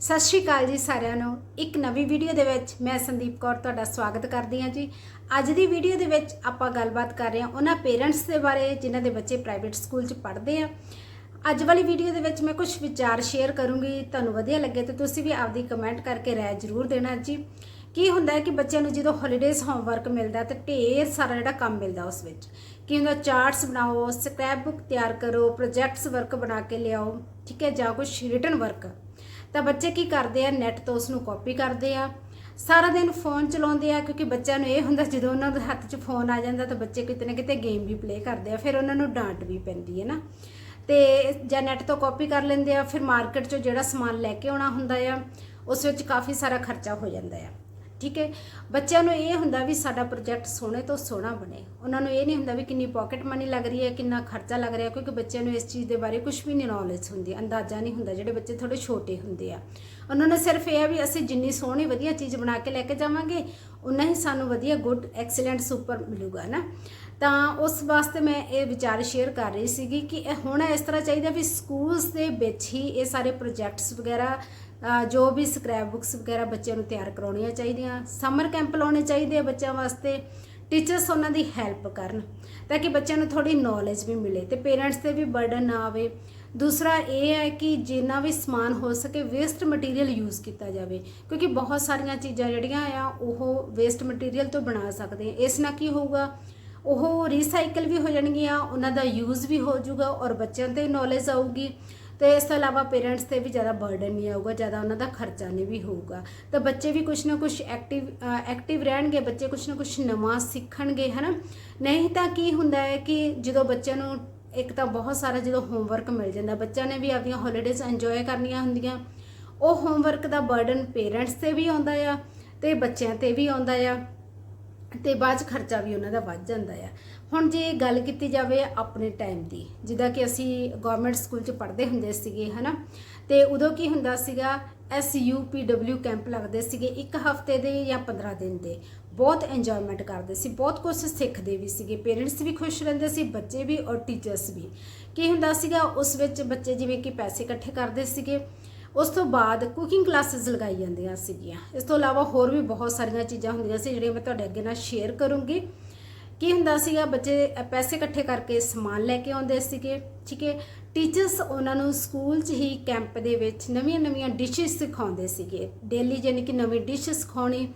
ਸਤਿ ਸ਼੍ਰੀ ਅਕਾਲ ਜੀ ਸਾਰਿਆਂ ਨੂੰ। ਇੱਕ ਨਵੀਂ ਵੀਡੀਓ ਦੇ ਵਿੱਚ ਮੈਂ ਸੰਦੀਪ ਕੌਰ ਤੁਹਾਡਾ ਸਵਾਗਤ ਕਰਦੀ ਹਾਂ ਜੀ। ਅੱਜ ਦੀ ਵੀਡੀਓ ਦੇ ਵਿੱਚ ਆਪਾਂ ਗੱਲਬਾਤ ਕਰ ਰਹੇ ਹਾਂ ਉਹਨਾਂ ਪੇਰੈਂਟਸ ਦੇ ਬਾਰੇ ਜਿਨ੍ਹਾਂ ਦੇ ਬੱਚੇ ਪ੍ਰਾਈਵੇਟ ਸਕੂਲ 'ਚ ਪੜ੍ਹਦੇ ਆ। ਅੱਜ ਵਾਲੀ ਵੀਡੀਓ ਦੇ ਵਿੱਚ ਮੈਂ ਕੁਝ ਵਿਚਾਰ ਸ਼ੇਅਰ ਕਰੂੰਗੀ, ਤੁਹਾਨੂੰ ਵਧੀਆ ਲੱਗੇ ਤਾਂ ਤੁਸੀਂ ਵੀ ਆਪਦੀ ਕਮੈਂਟ ਕਰਕੇ ਰਾਏ ਜ਼ਰੂਰ ਦੇਣਾ ਜੀ। ਕੀ ਹੁੰਦਾ ਹੈ ਕਿ ਬੱਚਿਆਂ ਨੂੰ ਜਦੋਂ ਹੌਲੀਡੇਜ਼ ਹੋਮਵਰਕ ਮਿਲਦਾ ਤੇ ਢੇਰ ਸਾਰਾ ਜਿਹੜਾ ਕੰਮ ਮਿਲਦਾ ਉਸ ਵਿੱਚ। ਕੀ ਹੁੰਦਾ ਚਾਰਟਸ ਬਣਾਓ ਸਕ੍ਰੈਪ ਬੁੱਕ ਤਿਆਰ ਕਰੋ ਪ੍ਰੋਜੈਕਟਸ ਵਰਕ ਬਣਾ ਕੇ ਲਿਆਓ, ਠੀਕ ਹੈ, ਜਾਂ ਕੁਝ ਰਿਟਨ ਵਰਕ ਤਾਂ ਬੱਚੇ ਕੀ ਕਰਦੇ ਆ? ਨੈਟ ਤੋਂ ਉਸ ਨੂੰ ਕਾਪੀ ਕਰਦੇ ਆ। ਸਾਰਾ ਦਿਨ ਫੋਨ ਚਲਾਉਂਦੇ ਆ, ਕਿਉਂਕਿ ਬੱਚਿਆਂ ਨੂੰ ਇਹ ਹੁੰਦਾ ਜਦੋਂ ਉਹਨਾਂ ਦੇ ਹੱਥ 'ਚ ਫੋਨ ਆ ਜਾਂਦਾ ਤਾਂ ਬੱਚੇ ਕਿਤੇ ਨਾ ਕਿਤੇ ਗੇਮ ਵੀ ਪਲੇ ਕਰਦੇ ਆ, ਫਿਰ ਉਹਨਾਂ ਨੂੰ ਡਾਂਟ ਵੀ ਪੈਂਦੀ ਹੈ ਨਾ। ਤੇ ਜਾਂ ਨੈਟ ਤੋਂ ਕਾਪੀ ਕਰ ਲੈਂਦੇ ਆ, ਫਿਰ ਮਾਰਕੀਟ 'ਚੋਂ ਜਿਹੜਾ ਸਮਾਨ ਲੈ ਕੇ ਆਉਣਾ ਹੁੰਦਾ ਆ, ਉਸ ਵਿੱਚ ਕਾਫੀ ਸਾਰਾ ਖਰਚਾ ਹੋ ਜਾਂਦਾ ਆ। ਠੀਕ ਹੈ? ਬੱਚਿਆਂ ਨੂੰ ਇਹ ਹੁੰਦਾ ਵੀ ਸਾਡਾ ਪ੍ਰੋਜੈਕਟ ਸੋਹਣੇ ਤੋਂ ਸੋਹਣਾ ਬਣੇ। ਉਹਨਾਂ ਨੂੰ ਇਹ ਨਹੀਂ ਹੁੰਦਾ ਵੀ ਕਿੰਨੀ ਪਾਕਟ ਮਨੀ ਲੱਗ ਰਹੀ ਹੈ, ਕਿੰਨਾ ਖਰਚਾ ਲੱਗ ਰਿਹਾ, ਕਿਉਂਕਿ ਬੱਚਿਆਂ ਨੂੰ ਇਸ ਚੀਜ਼ ਦੇ ਬਾਰੇ ਕੁਝ ਵੀ ਨਹੀਂ ਨੌਲੇਜ ਹੁੰਦੀ, ਅੰਦਾਜ਼ਾ ਨਹੀਂ ਹੁੰਦਾ ਜਿਹੜੇ ਬੱਚੇ ਥੋੜੇ ਛੋਟੇ ਹੁੰਦੇ ਆ। ਉਹਨਾਂ ਨੂੰ ਸਿਰਫ ਇਹ ਆ ਵੀ ਅਸੀਂ ਜਿੰਨੀ ਸੋਹਣੀ ਵਧੀਆ ਚੀਜ਼ ਬਣਾ ਕੇ ਲੈ ਕੇ ਜਾਵਾਂਗੇ ਉਨਾ ਹੀ ਸਾਨੂੰ ਵਧੀਆ ਗੁੱਡ ਐਕਸਲੈਂਟ ਸੁਪਰ ਮਿਲੂਗਾ ਨਾ ਤਾਂ ਉਸ ਵਾਸਤੇ ਮੈਂ ਇਹ ਵਿਚਾਰ ਸ਼ੇਅਰ ਕਰ ਰਹੀ ਸੀਗੀ ਕਿ ਇਹ ਹੁਣ ਇਸ ਤਰ੍ਹਾਂ ਚਾਹੀਦਾ ਵੀ ਸਕੂਲਸ ਦੇ ਵਿੱਚ ਹੀ ਇਹ ਸਾਰੇ ਪ੍ਰੋਜੈਕਟਸ ਵਗੈਰਾ ਜੋ ਵੀ ਸਕ੍ਰੈਪ ਬੁੱਕਸ ਵਗੈਰਾ ਬੱਚਿਆਂ ਨੂੰ ਤਿਆਰ ਕਰਾਉਣੀਆਂ ਚਾਹੀਦੀਆਂ ਸਮਰ ਕੈਂਪ ਲਾਉਣੇ ਚਾਹੀਦੇ ਆ ਬੱਚਿਆਂ ਵਾਸਤੇ ਟੀਚਰਸ ਉਹਨਾਂ ਦੀ ਹੈਲਪ ਕਰਨ, ਤਾਂ ਕਿ ਬੱਚਿਆਂ ਨੂੰ ਥੋੜੀ ਨੌਲੇਜ ਵੀ ਮਿਲੇ ਤੇ ਪੇਰੈਂਟਸ ਤੇ ਵੀ ਬਰਡਨ ਨਾ ਆਵੇ। ਦੂਸਰਾ ਇਹ ਹੈ ਕਿ ਜਿੰਨਾ ਵੀ ਸਮਾਨ ਹੋ ਸਕੇ ਵੇਸਟ ਮਟੀਰੀਅਲ ਯੂਜ਼ ਕੀਤਾ ਜਾਵੇ, ਕਿਉਂਕਿ ਬਹੁਤ ਸਾਰੀਆਂ ਚੀਜ਼ਾਂ ਜਿਹੜੀਆਂ ਆ, ਉਹ ਵੇਸਟ ਮਟੀਰੀਅਲ ਤੋਂ ਬਣਾ ਸਕਦੇ ਆ। ਇਸ ਨਾਲ ਕੀ ਹੋਊਗਾ, ਉਹ ਰੀਸਾਈਕਲ ਵੀ ਹੋ ਜਾਣਗੀਆਂ, ਉਹਨਾਂ ਦਾ ਯੂਜ਼ ਵੀ ਹੋ ਜਾਊਗਾ ਔਰ ਬੱਚਿਆਂ ਤੇ ਨੌਲੇਜ ਆਊਗੀ। ਤੇ ਇਸ ਤੋਂ ਇਲਾਵਾ ਪੇਰੈਂਟਸ ਤੇ ਵੀ ਜ਼ਿਆਦਾ ਬਰਡਨ ਨਹੀਂ ਆਊਗਾ, ਜ਼ਿਆਦਾ ਉਹਨਾਂ ਦਾ ਖਰਚਾ ਨਹੀਂ ਵੀ ਹੋਊਗਾ। ਤਾਂ ਬੱਚੇ ਵੀ ਕੁਝ ਨਾ ਕੁਝ ਐਕਟਿਵ ਐਕਟਿਵ ਰਹਿਣਗੇ, ਬੱਚੇ ਕੁਝ ਨਾ ਕੁਝ ਨਵਾਂ ਸਿੱਖਣਗੇ, ਹਨਾ? ਨਹੀਂ ਤਾਂ ਕੀ ਹੁੰਦਾ ਹੈ ਕਿ ਜਦੋਂ ਬੱਚਿਆਂ ਨੂੰ ਇੱਕ ਤਾਂ ਬਹੁਤ ਸਾਰਾ ਜਦੋਂ ਹੋਮਵਰਕ ਮਿਲ ਜਾਂਦਾ, ਬੱਚਿਆਂ ਨੇ ਵੀ ਆਪਣੀਆਂ ਹੌਲੀਡੇਜ਼ ਇੰਜੋਏ ਕਰਨੀਆਂ ਹੁੰਦੀਆਂ, ਉਹ ਹੋਮਵਰਕ ਦਾ ਬਰਡਨ ਪੇਰੈਂਟਸ ਤੇ ਵੀ ਆਉਂਦਾ ਆ ਤੇ ਬੱਚਿਆਂ ਤੇ ਵੀ ਆਉਂਦਾ ਆ ਤੇ ਬਾਅਦ 'ਚ ਖਰਚਾ ਵੀ ਉਹਨਾਂ ਦਾ ਵੱਧ ਜਾਂਦਾ ਆ। ਹੁਣ ਜੇ ਗੱਲ ਕੀਤੀ ਜਾਵੇ ਆਪਣੇ ਟਾਈਮ ਦੀ, ਜਿੱਦਾਂ ਕਿ ਅਸੀਂ ਗਵਰਨਮੈਂਟ ਸਕੂਲ 'ਚ ਪੜ੍ਹਦੇ ਹੁੰਦੇ ਸੀਗੇ, ਹਨਾ? ਤੇ ਉਦੋਂ ਕੀ ਹੁੰਦਾ ਸੀਗਾ ਐਸਯੂਪੀਡਬਲਿਊ ਕੈਂਪ ਲੱਗਦੇ ਸੀਗੇ, ਇੱਕ ਹਫ਼ਤੇ ਦੇ ਜਾਂ 15 ਦਿਨ ਦੇ। ਬਹੁਤ ਇੰਜੋਇਮੈਂਟ ਕਰਦੇ ਸੀ, ਬਹੁਤ ਕੁਝ ਸਿੱਖਦੇ ਵੀ ਸੀਗੇ। ਪੇਰੈਂਟਸ ਵੀ ਖੁਸ਼ ਰਹਿੰਦੇ ਸੀ, ਬੱਚੇ ਵੀ ਔਰ ਟੀਚਰਸ ਵੀ। ਕੀ ਹੁੰਦਾ ਸੀਗਾ, ਉਸ ਵਿੱਚ ਬੱਚੇ ਜਿਵੇਂ ਕਿ ਪੈਸੇ ਇਕੱਠੇ ਕਰਦੇ ਸੀਗੇ, ਉਸ ਤੋਂ ਬਾਅਦ ਕੁਕਿੰਗ ਕਲਾਸਿਸ ਲਗਾਈ ਜਾਂਦੀਆਂ ਸੀਗੀਆਂ। ਇਸ ਤੋਂ ਇਲਾਵਾ ਹੋਰ ਵੀ ਬਹੁਤ ਸਾਰੀਆਂ ਚੀਜ਼ਾਂ ਹੁੰਦੀਆਂ ਸੀ, ਜਿਹੜੀਆਂ ਮੈਂ ਤੁਹਾਡੇ ਅੱਗੇ ਨਾਲ ਸ਼ੇਅਰ ਕਰੂੰਗੀ। ਕੀ ਹੁੰਦਾ ਸੀਗਾ, ਬੱਚੇ ਪੈਸੇ ਇਕੱਠੇ ਕਰਕੇ ਸਮਾਨ ਲੈ ਕੇ ਆਉਂਦੇ ਸੀਗੇ, ਠੀਕ ਹੈ? ਟੀਚਰਸ ਉਹਨਾਂ ਨੂੰ ਸਕੂਲ 'ਚ ਹੀ ਕੈਂਪ ਦੇ ਵਿੱਚ ਨਵੀਆਂ-ਨਵੀਆਂ ਡਿਸ਼ਸ ਸਿਖਾਉਂਦੇ ਸੀਗੇ। ਡੇਲੀ ਯਾਨੀ ਕਿ ਨਵੀਂ ਡਿਸ਼ ਸਿਖਾਉਣੀ,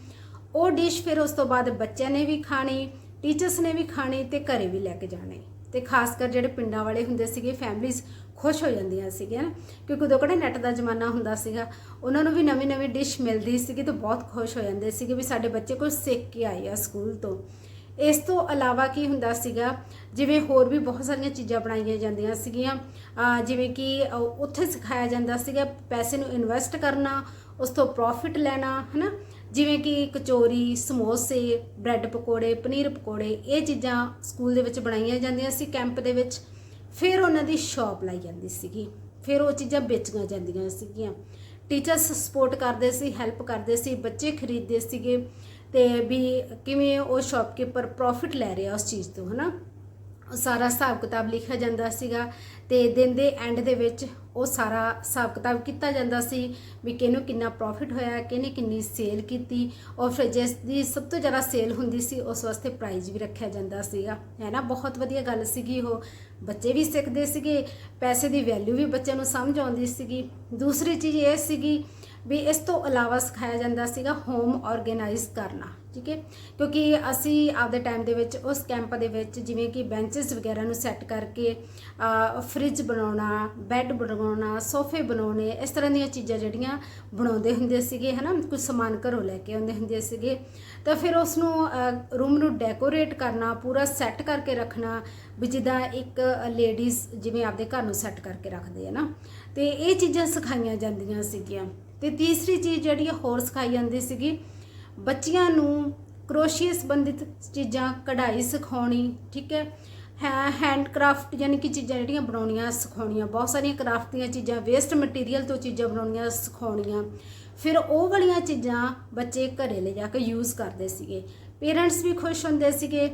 ਉਹ ਡਿਸ਼ ਫਿਰ ਉਸ ਤੋਂ ਬਾਅਦ ਬੱਚਿਆਂ ਨੇ ਵੀ ਖਾਣੀ ਟੀਚਰਸ ਨੇ ਵੀ ਖਾਣੀ ਤੇ ਘਰੇ ਵੀ ਲੈ ਕੇ ਜਾਣੀ। ਤੇ ਖਾਸ ਕਰ ਜਿਹੜੇ ਪਿੰਡਾਂ ਵਾਲੇ ਹੁੰਦੇ ਸੀਗੇ ਫੈਮਲੀਜ਼ ਖੁਸ਼ ਹੋ ਜਾਂਦੀਆਂ ਸੀਗੀਆਂ ਨਾ, ਕਿਉਂਕਿ ਉਦੋਂ ਕਿਹੜੇ ਨੈਟ ਦਾ ਜ਼ਮਾਨਾ ਹੁੰਦਾ ਸੀਗਾ, ਉਹਨਾਂ ਨੂੰ ਵੀ ਨਵੀਂ ਨਵੀਂ ਡਿਸ਼ ਮਿਲਦੀ ਸੀਗੀ ਤਾਂ ਬਹੁਤ ਖੁਸ਼ ਹੋ ਜਾਂਦੇ ਸੀਗੇ ਵੀ ਸਾਡੇ ਬੱਚੇ ਕੁਝ ਸਿੱਖ ਕੇ ਆਏ ਆ ਸਕੂਲ ਤੋਂ। ਇਸ ਤੋਂ ਇਲਾਵਾ ਕੀ ਹੁੰਦਾ ਸੀਗਾ, ਜਿਵੇਂ ਹੋਰ ਵੀ ਬਹੁਤ ਸਾਰੀਆਂ ਚੀਜ਼ਾਂ ਬਣਾਈਆਂ ਜਾਂਦੀਆਂ ਸੀਗੀਆਂ ਜਿਵੇਂ ਕਿ ਉੱਥੇ ਸਿਖਾਇਆ ਜਾਂਦਾ ਸੀਗਾ ਪੈਸੇ ਨੂੰ ਇਨਵੈਸਟ ਕਰਨਾ, ਉਸ ਤੋਂ ਪ੍ਰੋਫਿਟ ਲੈਣਾ, ਹਨਾ? ਜਿਵੇਂ ਕਿ ਕਚੋਰੀ ਸਮੋਸੇ ਬ੍ਰੈਡ ਪਕੌੜੇ, ਪਨੀਰ ਪਕੌੜੇ, ਇਹ ਚੀਜ਼ਾਂ ਸਕੂਲ ਦੇ ਵਿੱਚ ਬਣਾਈਆਂ ਜਾਂਦੀਆਂ ਸੀ ਕੈਂਪ ਦੇ ਵਿੱਚ। ਫਿਰ ਉਹਨਾਂ ਦੀ ਸ਼ਾਪ ਲਾਈ ਜਾਂਦੀ ਸੀਗੀ। ਫਿਰ ਉਹ ਚੀਜ਼ਾਂ ਵੇਚੀਆਂ ਜਾਂਦੀਆਂ ਸੀਗੀਆਂ। ਟੀਚਰਸ ਸਪੋਰਟ ਕਰਦੇ ਸੀ ਹੈਲਪ ਕਰਦੇ ਸੀ, ਬੱਚੇ ਖਰੀਦਦੇ ਸੀਗੇ ਤੇ ਵੀ ਕਿਵੇਂ ਉਹ ਸ਼ਾਪਕੀਪਰ ਪ੍ਰੋਫਿਟ ਲੈ ਰਿਹਾ ਉਸ ਚੀਜ਼ ਤੋਂ, ਹਨਾ? ਉਹ ਸਾਰਾ ਹਿਸਾਬ ਕਿਤਾਬ ਲਿਖਿਆ ਜਾਂਦਾ ਸੀਗਾ ਤੇ ਦਿਨ ਦੇ ਐਂਡ ਦੇ ਵਿੱਚ ਉਹ ਸਾਰਾ ਹਿਸਾਬ ਕਿਤਾਬ ਕੀਤਾ ਜਾਂਦਾ ਸੀ ਵੀ ਕਿਹਨੂੰ ਕਿੰਨਾ ਪ੍ਰੋਫਿਟ ਹੋਇਆ, ਕਿਹਨੇ ਕਿੰਨੀ ਸੇਲ ਕੀਤੀ ਔਰ ਫਿਰ ਜਿਸ ਦੀ ਸਭ ਤੋਂ ਜ਼ਿਆਦਾ ਸੇਲ ਹੁੰਦੀ ਸੀ ਉਸ ਵਾਸਤੇ ਪ੍ਰਾਈਜ਼ ਵੀ ਰੱਖਿਆ ਜਾਂਦਾ ਸੀਗਾ। ਹੈ ਨਾ? ਬਹੁਤ ਵਧੀਆ ਗੱਲ ਸੀਗੀ ਉਹ। ਬੱਚੇ ਵੀ ਸਿੱਖਦੇ ਸੀਗੇ, ਪੈਸੇ ਦੀ ਵੈਲਿਊ ਵੀ ਬੱਚਿਆਂ ਨੂੰ ਸਮਝ ਆਉਂਦੀ ਸੀਗੀ। ਦੂਸਰੀ ਚੀਜ਼ ਇਹ ਸੀਗੀ ਵੀ ਇਸ ਤੋਂ ਇਲਾਵਾ ਸਿਖਾਇਆ ਜਾਂਦਾ ਸੀਗਾ ਹੋਮ ਆਰਗੇਨਾਈਜ਼ ਕਰਨਾ, ਠੀਕ ਹੈ? ਕਿਉਂਕਿ ਅਸੀਂ ਆਪਦੇ ਟਾਈਮ ਦੇ ਵਿੱਚ ਉਸ ਕੈਂਪ ਦੇ ਵਿੱਚ ਜਿਵੇਂ ਕਿ ਬੈਂਚਸ ਵਗੈਰਾ ਨੂੰ ਸੈੱਟ ਕਰਕੇ ਫ੍ਰਿਜ ਬਣਾਉਣਾ ਬੈੱਡ ਬਣਾਉਣਾ ਸੋਫੇ ਬਣਾਉਣੇ, ਇਸ ਤਰ੍ਹਾਂ ਦੀਆਂ ਚੀਜ਼ਾਂ ਜਿਹੜੀਆਂ ਬਣਾਉਂਦੇ ਹੁੰਦੇ ਸੀਗੇ, ਹਨਾ? ਕੁਝ ਸਮਾਨ ਘਰੋਂ ਲੈ ਕੇ ਆਉਂਦੇ ਹੁੰਦੇ ਸੀਗੇ। ਤਾਂ ਫਿਰ ਉਸ ਨੂੰ ਰੂਮ ਨੂੰ ਡੈਕੋਰੇਟ ਕਰਨਾ, ਪੂਰਾ ਸੈੱਟ ਕਰਕੇ ਰੱਖਣਾ, ਵੀ ਜਿੱਦਾਂ ਇੱਕ ਲੇਡੀਜ਼ ਜਿਵੇਂ ਆਪਦੇ ਘਰ ਨੂੰ ਸੈੱਟ ਕਰਕੇ ਰੱਖਦੇ ਆ ਨਾ। ਤੇ ਇਹ ਚੀਜ਼ਾਂ ਸਿਖਾਈਆਂ ਜਾਂਦੀਆਂ ਸੀਗੀਆਂ। ਤੇ ਤੀਸਰੀ ਚੀਜ਼ ਜਿਹੜੀ ਹੋਰ ਸਿਖਾਈ ਜਾਂਦੀ ਸੀਗੀ, ਬੱਚਿਆਂ ਨੂੰ ਕਰੋਸ਼ੀਏ ਸੰਬੰਧਿਤ ਚੀਜ਼ਾਂ ਕਢਾਈ ਸਿਖਾਉਣੀ, ਠੀਕ ਹੈ? ਹੈਂਡ ਕਰਾਫਟ ਯਾਨੀ ਕਿ ਚੀਜ਼ਾਂ ਜਿਹੜੀਆਂ ਬਣਾਉਣੀਆਂ, ਸਿਖਾਉਣੀਆਂ, ਬਹੁਤ ਸਾਰੀਆਂ ਕਰਾਫਟ ਦੀਆਂ ਚੀਜ਼ਾਂ ਵੇਸਟ ਮਟੀਰੀਅਲ ਤੋਂ ਚੀਜ਼ਾਂ ਬਣਾਉਣੀਆਂ, ਸਿਖਾਉਣੀਆਂ। ਫਿਰ ਉਹ ਵਾਲੀਆਂ ਚੀਜ਼ਾਂ ਬੱਚੇ ਘਰੇ ਲੈ ਜਾ ਕੇ ਯੂਜ਼ ਕਰਦੇ ਸੀਗੇ। ਪੇਰੈਂਟਸ ਵੀ ਖੁਸ਼ ਹੁੰਦੇ ਸੀਗੇ,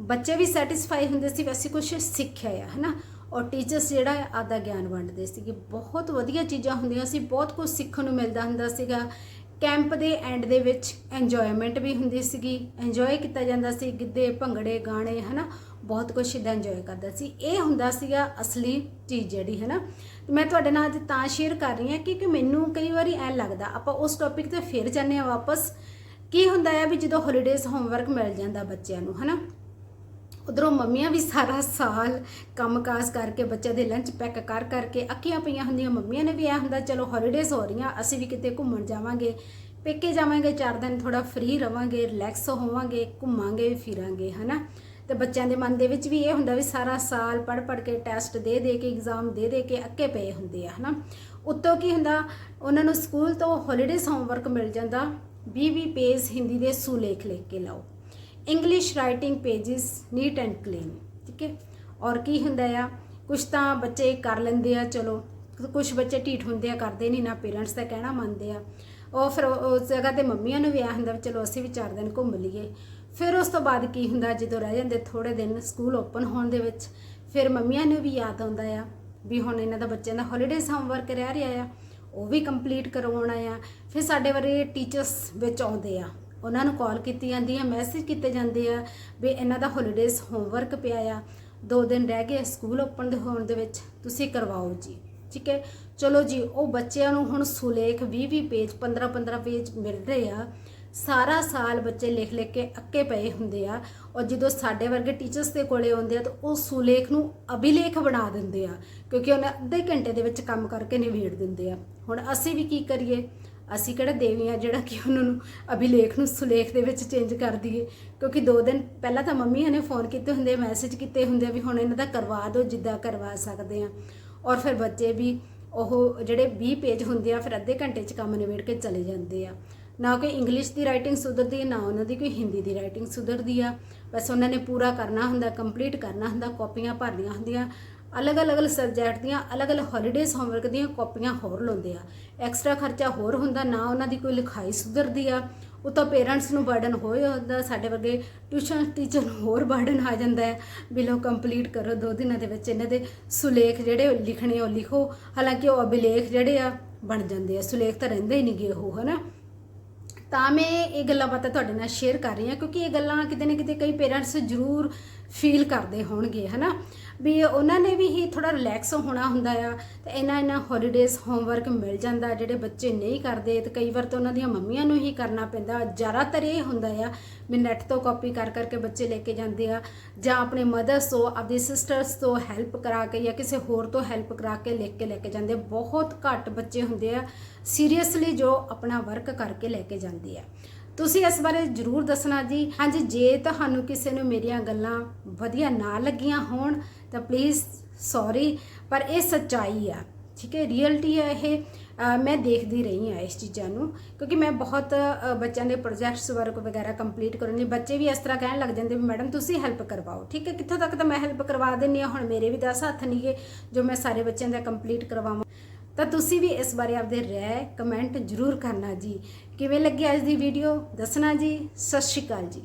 ਬੱਚੇ ਵੀ ਸੈਟੀਸਫਾਈ ਹੁੰਦੇ ਸੀ, ਵੈਸੇ ਕੁਝ ਸਿੱਖਿਆ ਆ, ਹਨਾ? ਔਰ ਟੀਚਰਸ ਜਿਹੜਾ ਹੈ ਆਦਾ ਗਿਆਨ ਵੰਡਦੇ ਸੀਗੇ। ਬਹੁਤ ਵਧੀਆ ਚੀਜ਼ਾਂ ਹੁੰਦੀਆਂ ਸੀ, ਬਹੁਤ ਕੁਝ ਸਿੱਖਣ ਨੂੰ ਮਿਲਦਾ ਹੁੰਦਾ ਸੀਗਾ। ਕੈਂਪ ਦੇ ਐਂਡ ਦੇ ਵਿੱਚ ਇੰਜੋਇਮੈਂਟ ਵੀ ਹੁੰਦੀ ਸੀਗੀ ਇੰਜੋਏ ਕੀਤਾ ਜਾਂਦਾ ਸੀ, ਗਿੱਧੇ, ਭੰਗੜੇ, ਗਾਣੇ, ਹਨਾ, ਬਹੁਤ ਕੁਝ ਇਦਾਂ ਇੰਜੋਏ ਕਰਦਾ ਸੀ। ਇਹ ਹੁੰਦਾ ਸੀਗਾ ਅਸਲੀ ਚੀਜ਼ ਜਿਹੜੀ ਹੈ ਨਾ ਮੈਂ ਤੁਹਾਡੇ ਨਾਲ ਅੱਜ ਤਾਂ ਸ਼ੇਅਰ ਕਰ ਰਹੀ ਹਾਂ ਕਿਉਂਕਿ ਮੈਨੂੰ ਕਈ ਵਾਰੀ ਐ ਲੱਗਦਾ, ਆਪਾਂ ਉਸ ਟੌਪਿਕ ਤੇ ਫਿਰ ਜਾਂਦੇ ਆ ਵਾਪਸ। ਕੀ ਹੁੰਦਾ ਹੈ ਵੀ ਜਦੋਂ ਹੌਲੀਡੇਜ਼ ਹੋਮਵਰਕ ਮਿਲ ਜਾਂਦਾ ਬੱਚਿਆਂ ਨੂੰ, ਹਨਾ? ਉਧਰੋਂ ਮੰਮੀਆਂ ਵੀ ਸਾਰਾ ਸਾਲ ਕੰਮਕਾਜ ਕਰਕੇ ਬੱਚੇ ਦੇ ਲੰਚ ਪੈਕ ਕਰ ਕਰਕੇ ਅੱਕੀਆਂ ਪਈਆਂ ਹੁੰਦੀਆਂ। ਮੰਮੀਆਂ ਨੇ ਵੀ ਇਹ ਹੁੰਦਾ, ਚਲੋ ਹੌਲੀਡੇਜ਼ ਹੋ ਰਹੀਆਂ, ਅਸੀਂ ਵੀ ਕਿਤੇ ਘੁੰਮਣ ਜਾਵਾਂਗੇ। ਪੇਕੇ ਜਾਵਾਂਗੇ ਚਾਰ ਦਿਨ ਥੋੜਾ ਫ੍ਰੀ ਰਵਾਂਗੇ ਰਿਲੈਕਸ ਹੋਵਾਂਗੇ, ਘੁੰਮਾਂਗੇ, ਫਿਰਾਂਗੇ, ਹਨਾ? ਤੇ ਬੱਚਿਆਂ ਦੇ ਮਨ ਦੇ ਵਿੱਚ ਵੀ ਇਹ ਹੁੰਦਾ ਵੀ ਸਾਰਾ ਸਾਲ ਪੜ ਪੜ ਕੇ ਟੈਸਟ ਦੇ ਦੇ ਕੇ ਐਗਜ਼ਾਮ ਦੇ ਦੇ ਕੇ ਅੱਕੇ ਪਏ ਹੁੰਦੇ ਆ, ਹਨਾ? ਉੱਤੋਂ ਕੀ ਹੁੰਦਾ, ਉਹਨਾਂ ਨੂੰ ਸਕੂਲ ਤੋਂ ਹੌਲੀਡੇਜ਼ ਹੋਮਵਰਕ ਮਿਲ ਜਾਂਦਾ। 20 20 ਪੇਜ ਹਿੰਦੀ ਦੇ ਸੁਲੇਖ ਲਿਖ ਕੇ ਲਾਓ। English writing pages neat and clean ਠੀਕ ਹੈ? ਔਰ ਕੀ ਹੁੰਦਾ ਆ? ਕੁਝ ਤਾਂ ਬੱਚੇ ਕਰ ਲੈਂਦੇ ਆ, ਚਲੋ ਕੁਝ ਬੱਚੇ ਢੀਠ ਹੁੰਦੇ ਆ, ਕਰਦੇ ਨਹੀਂ ਨਾ ਪੇਰੈਂਟਸ ਦਾ ਕਹਿਣਾ ਮੰਨਦੇ ਆ। ਉਹ ਫਿਰ ਉਸ ਜਗ੍ਹਾ ਤੇ ਮੰਮੀਆਂ ਨੂੰ ਵੀ ਆ ਹੁੰਦਾ ਵੀ ਚਲੋ ਅਸੀਂ ਵੀ ਚਾਰ ਦਿਨ ਘੁੰਮ ਲਈਏ। ਫਿਰ ਉਸ ਤੋਂ ਬਾਅਦ ਕੀ ਹੁੰਦਾ? ਜਦੋਂ ਰਹਿ ਜਾਂਦੇ ਥੋੜੇ ਦਿਨ ਸਕੂਲ ਓਪਨ ਹੋਣ ਦੇ ਵਿੱਚ, ਫਿਰ ਮੰਮੀਆਂ ਨੂੰ ਵੀ ਯਾਦ ਆਉਂਦਾ ਆ ਵੀ ਹੁਣ ਇਹਨਾਂ ਦਾ ਬੱਚਿਆਂ ਦਾ ਹੌਲੀਡੇਜ਼ ਹੋਮਵਰਕ ਰਹਿ ਰਿਹਾ ਆ, ਉਹ ਵੀ ਕੰਪਲੀਟ ਕਰਵਾਉਣਾ ਆ। ਫਿਰ ਸਾਡੇ ਬਾਰੇ ਟੀਚਰਸ ਵਿੱਚ ਆਉਂਦੇ ਆ। ਉਹਨਾਂ ਨੂੰ ਕਾਲ ਕੀਤੀ ਜਾਂਦੀ ਹੈ ਮੈਸੇਜ ਕੀਤੇ ਜਾਂਦੇ ਆ ਵੀ ਇਹਨਾਂ ਦਾ ਹੌਲੀਡੇਜ਼ ਹੋਮਵਰਕ ਪਿਆ ਆ। ਦੋ ਦਿਨ ਰਹਿ ਗਏ ਸਕੂਲ ਓਪਨ ਦੇ ਹੋਣ ਦੇ ਵਿੱਚ, ਤੁਸੀਂ ਕਰਵਾਓ ਜੀ। ਠੀਕ ਹੈ? ਚਲੋ ਜੀ, ਉਹ ਬੱਚਿਆਂ ਨੂੰ ਹੁਣ ਸੁਲੇਖ 20 20 ਪੇਜ 15 15 ਪੇਜ ਮਿਲ ਰਹੇ ਆ। ਸਾਰਾ ਸਾਲ ਬੱਚੇ ਲਿਖ ਲਿਖ ਕੇ ਅੱਕੇ ਪਏ ਹੁੰਦੇ ਆ। ਔਰ ਜਦੋਂ ਸਾਡੇ ਵਰਗੇ ਟੀਚਰਸ ਦੇ ਕੋਲੇ ਆਉਂਦੇ ਆ, ਤਾਂ ਉਹ ਸੁਲੇਖ ਨੂੰ ਅਭਿਲੇਖ ਬਣਾ ਦਿੰਦੇ ਆ, ਕਿਉਂਕਿ ਉਹਨਾਂ ਅੱਧੇ ਘੰਟੇ ਦੇ ਵਿੱਚ ਕੰਮ ਕਰਕੇ ਨਿਬੇੜ ਦਿੰਦੇ ਆ। ਹੁਣ ਅਸੀਂ ਵੀ ਕੀ ਕਰੀਏ? ਅਸੀਂ ਕਿਹੜਾ ਦੇਵੀਆਂ ਜਿਹੜਾ ਕਿ ਉਹਨਾਂ ਨੂੰ ਅਭਿਲੇਖ ਨੂੰ ਸੁਲੇਖ ਦੇ ਵਿੱਚ ਚੇਂਜ ਕਰ ਦਈਏ। ਕਿਉਂਕਿ ਦੋ ਦਿਨ ਪਹਿਲਾਂ ਤਾਂ ਮੰਮੀ ਨੇ ਫੋਨ ਕੀਤੇ ਹੁੰਦੇ ਮੈਸੇਜ ਕੀਤੇ ਹੁੰਦੇ ਆ ਵੀ ਹੁਣ ਇਹਨਾਂ ਦਾ ਕਰਵਾ ਦਿਓ, ਜਿੱਦਾਂ ਕਰਵਾ ਸਕਦੇ ਆ। ਔਰ ਫਿਰ ਬੱਚੇ ਵੀ ਉਹ ਜਿਹੜੇ 20 ਪੇਜ ਹੁੰਦੇ ਆ, ਫਿਰ ਅੱਧੇ ਘੰਟੇ 'ਚ ਕੰਮ ਨਿਬੇੜ ਕੇ ਚਲੇ ਜਾਂਦੇ ਆ। ਨਾ ਕੋਈ ਇੰਗਲਿਸ਼ ਦੀ ਰਾਈਟਿੰਗ ਸੁਧਰਦੀ ਨਾ ਉਹਨਾਂ ਦੀ ਕੋਈ ਹਿੰਦੀ ਦੀ ਰਾਈਟਿੰਗ ਸੁਧਰਦੀ ਆ। ਬਸ ਉਹਨਾਂ ਨੇ ਪੂਰਾ ਕਰਨਾ ਹੁੰਦਾ ਕੰਪਲੀਟ ਕਰਨਾ ਹੁੰਦਾ ਕਾਪੀਆਂ ਭਰਨੀਆਂ ਹੁੰਦੀਆਂ। ਅਲੱਗ-ਅਲੱਗ ਸਬਜੈਕਟ ਦੀਆਂ ਅਲੱਗ-ਅਲੱਗ ਹੌਲੀਡੇਜ਼ ਹੋਮਵਰਕ ਦੀਆਂ ਕਾਪੀਆਂ ਹੋਰ ਲਾਉਂਦੇ ਆ। ਐਕਸਟਰਾ ਖਰਚਾ ਹੋਰ ਹੁੰਦਾ, ਨਾ ਉਹਨਾਂ ਦੀ ਕੋਈ ਲਿਖਾਈ ਸੁਧਰਦੀ ਆ। ਉਹ ਤਾਂ ਪੇਰੈਂਟਸ ਨੂੰ ਬਰਡਨ ਹੋਏ ਹੁੰਦਾ, ਸਾਡੇ ਵਰਗੇ ਟਿਊਸ਼ਨ ਟੀਚਰ ਨੂੰ ਹੋਰ ਬਰਡਨ ਆ ਜਾਂਦਾ ਹੈ ਵੀ ਲੋ ਕੰਪਲੀਟ ਕਰੋ ਦੋ ਦਿਨਾਂ ਦੇ ਵਿੱਚ ਇਹਨਾਂ ਦੇ ਸੁਲੇਖ ਜਿਹੜੇ ਲਿਖਣੇ ਉਹ ਲਿਖੋ। ਹਾਲਾਂਕਿ ਉਹ ਅਭਿਲੇਖ ਜਿਹੜੇ ਆ ਬਣ ਜਾਂਦੇ ਆ, ਸੁਲੇਖ ਤਾਂ ਰਹਿੰਦੇ ਹੀ ਨਹੀਂਗੇ ਉਹ, ਹਨਾ? ਤਾਂ ਮੈਂ ਇਹ ਗੱਲਾਂ ਬਾਤਾਂ ਤੁਹਾਡੇ ਨਾਲ ਸ਼ੇਅਰ ਕਰ ਰਹੀ ਹਾਂ, ਕਿਉਂਕਿ ਇਹ ਗੱਲਾਂ ਕਿਤੇ ਨਾ ਕਿਤੇ ਕਈ ਪੇਰੈਂਟਸ ਜ਼ਰੂਰ ਫੀਲ ਕਰਦੇ ਹੋਣਗੇ, ਹਨਾ? ਵੀ ਉਹਨਾਂ ਨੇ ਵੀ ਹੀ ਥੋੜਾ ਰਿਲੈਕਸ ਹੋਣਾ ਹੁੰਦਾ ਆ ਤੇ ਇਹਨਾਂ ਇਹਨਾਂ ਹੌਲੀਡੇਜ਼ ਹੋਮਵਰਕ ਮਿਲ ਜਾਂਦਾ, ਜਿਹੜੇ ਬੱਚੇ ਨਹੀਂ ਕਰਦੇ ਤੇ ਕਈ ਵਾਰ ਤਾਂ ਉਹਨਾਂ ਦੀਆਂ ਮੰਮੀਆਂ ਨੂੰ ਹੀ ਕਰਨਾ ਪੈਂਦਾ। ਜ਼ਿਆਦਾਤਰ ਇਹ ਹੁੰਦਾ ਆ ਵੀ ਨੈਟ ਤੋਂ ਕਾਪੀ ਕਰ ਕਰਕੇ ਬੱਚੇ ਲੈ ਕੇ ਜਾਂਦੇ ਆ ਜਾਂ ਆਪਣੇ ਮਦਰਸ ਤੋਂ ਆਪਣੀ ਸਿਸਟਰਸ ਤੋਂ ਹੈਲਪ ਕਰਾ ਕੇ ਜਾਂ ਕਿਸੇ ਹੋਰ ਤੋਂ ਹੈਲਪ ਕਰਾ ਕੇ ਲਿਖ ਕੇ, ਲੈ ਕੇ ਜਾਂਦੇ ਬਹੁਤ ਘੱਟ ਬੱਚੇ ਹੁੰਦੇ ਆ ਸੀਰੀਅਸਲੀ ਜੋ ਆਪਣਾ ਵਰਕ ਕਰਕੇ ਲੈ ਕੇ ਜਾਂਦੇ ਆ। ਤੁਸੀਂ ਇਸ ਬਾਰੇ ਜਰੂਰ ਦੱਸਣਾ ਜੀ। ਹਾਂਜੀ, ਜੇ ਤੁਹਾਨੂੰ ਕਿਸੇ ਨੂੰ ਮੇਰੀਆਂ ਗੱਲਾਂ ਵਧੀਆ ਨਾ ਲੱਗੀਆਂ ਹੋਣ, ਤਾਂ ਪਲੀਜ਼ ਸੌਰੀ ਪਰ ਇਹ ਸੱਚਾਈ ਆ। ਠੀਕ ਹੈ ਰੀਅਲਟੀ ਹੈ ਇਹ। ਮੈਂ ਦੇਖਦੀ ਰਹੀ ਹਾਂ ਇਸ ਚੀਜ਼ਾਂ ਨੂੰ, ਕਿਉਂਕਿ ਮੈਂ ਬਹੁਤ ਬੱਚਿਆਂ ਦੇ ਪ੍ਰੋਜੈਕਟਸ ਵਰਕ ਵਗੈਰਾ ਕੰਪਲੀਟ ਕਰਨੀ ਬੱਚੇ ਵੀ ਇਸ ਤਰ੍ਹਾਂ ਕਹਿਣ ਲੱਗ ਜਾਂਦੇ ਵੀ, ਮੈਡਮ, ਤੁਸੀਂ ਹੈਲਪ ਕਰਵਾਓ। ਠੀਕ ਹੈ, ਕਿੱਥੋਂ ਤੱਕ ਤਾਂ ਮੈਂ ਹੈਲਪ ਕਰਵਾ ਦਿੰਨੀ ਆ ਹੁਣ ਮੇਰੇ ਵੀ 10 ਹੱਥ ਨਹੀਂਗੇ ਜੋ ਮੈਂ ਸਾਰੇ ਬੱਚਿਆਂ ਦਾ ਕੰਪਲੀਟ ਕਰਵਾਵਾਂ। ਤਾਂ ਤੁਸੀਂ ਵੀ ਇਸ ਬਾਰੇ ਆਪਦੇ ਰਹਿ ਕਮੈਂਟ ਜ਼ਰੂਰ ਕਰਨਾ ਜੀ। ਕਿਵੇਂ ਲੱਗੀ ਅੱਜ ਦੀ ਵੀਡੀਓ ਦੱਸਣਾ ਜੀ। ਸਤਿ ਸ਼੍ਰੀ ਅਕਾਲ ਜੀ।